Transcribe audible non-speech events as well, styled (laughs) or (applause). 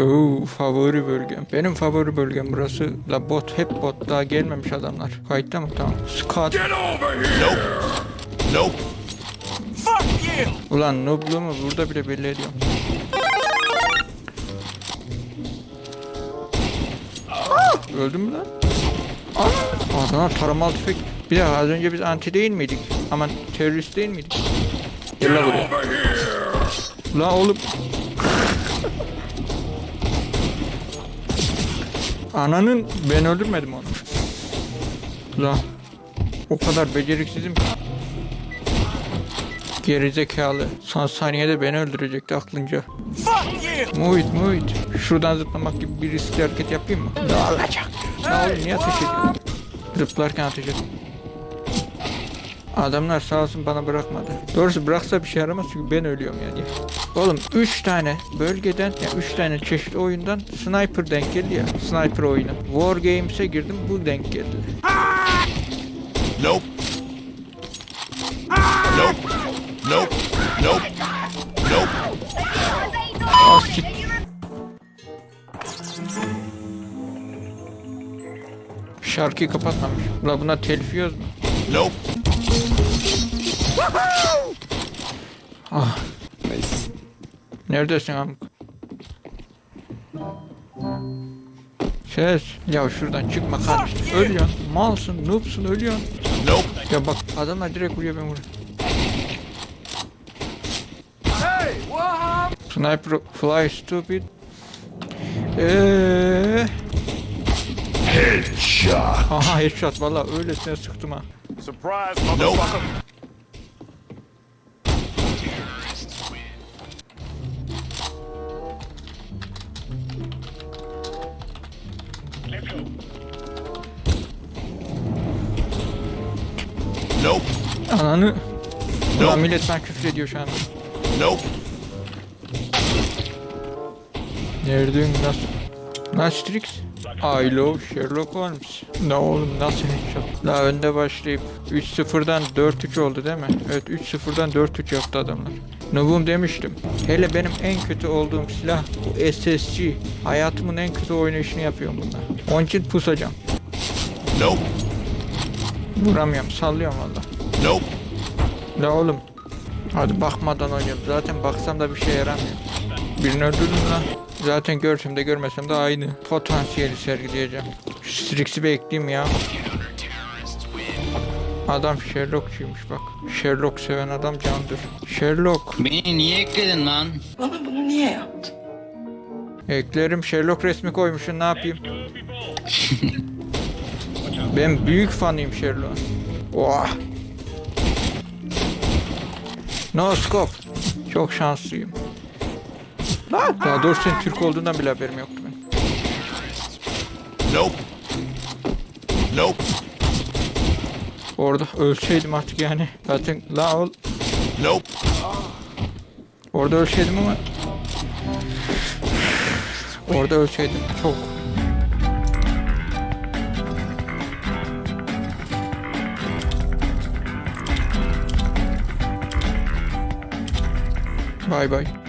Oo, favori bölgem. Benim favori bölgem burası. La bot hep bot daha gelmemiş adamlar. Kayıtta mı? Tamam. Scout. Nope. Ulan noobluğumu burada bile belli ediyorum. Öldüm mü lan? Aa, adamlar taramalı tüfek. Bir dakika az önce biz anti değil miydik? Aman terörist değil miydik? Gel buraya. Lan oğlum. Ananın ben öldürmedim onu. Lan. O kadar beceriksizim ki. Gerizekalı. Son saniyede beni öldürecekti aklınca. Muhit muhit. Şuradan zıplamak gibi bir riskli hareket yapayım mı? Ne olacak? Ne oğlum niye ateş ediyorsun? Zıplarken ateş et. Adamlar sağ olsun bana bırakmadı. Doğrusu bıraksa bir şey yaramaz çünkü ben ölüyorum yani. Oğlum 3 tane bölgeden, ya 3 tane çeşitli oyundan sniper denk geldi ya. Sniper oyunu. War Games'e girdim bu denk geldi. Nope. Nope. Nope. Nope. Nope. Ah git. Şarkıyı kapatmamış. Ula buna telif mu? Nope. Ah. Neredesin amk? Ses. Ya şuradan çıkma kardeşim. Ölüyorsun. Malsın, noobsun, ölüyorsun. Nope. Ya bak adamlar direkt vuruyor ben vuruyorum. Sniper fly stupid. Eee. Headshot. Aha headshot valla öylesine sıktım ha. Surprise, Nope. Nope. Ananı. Ulan millet bana küfür ediyor şu anda. Nope. Neredeyim nasıl? Nastrix? I love Sherlock Holmes. Ne oğlum nasıl headshot? La önde başlayıp 3-0'dan 4-3 oldu değil mi? Evet 3-0'dan 4-3 yaptı adamlar. Noob'um demiştim. Hele benim en kötü olduğum silah bu SSG. Hayatımın en kötü oynayışını yapıyorum bunlar. Onun için pusacağım. Nope. Vuramıyorum sallıyorum valla. Nope. La oğlum. Hadi bakmadan oynuyorum. Zaten baksam da bir şey yaramıyor. Birini öldürdüm lan. Zaten görsem de görmesem de aynı potansiyeli sergileyeceğim. Şu Strix'i bekleyeyim ya. Adam Sherlock'çuymuş bak. Sherlock seven adam candır. Sherlock. Beni niye ekledin lan? Bana bunu niye yaptın? Eklerim Sherlock resmi koymuşsun ne yapayım? (laughs) ben büyük fanıyım Sherlock'un. Oh. No scope. Çok şanslıyım. Lan. Daha doğrusu senin Türk olduğundan bile haberim yoktu benim. Nope. Nope. Orada ölseydim artık yani. Zaten la ol. Nope. Orada ölseydim ama. Orada ölseydim çok. Bay bay.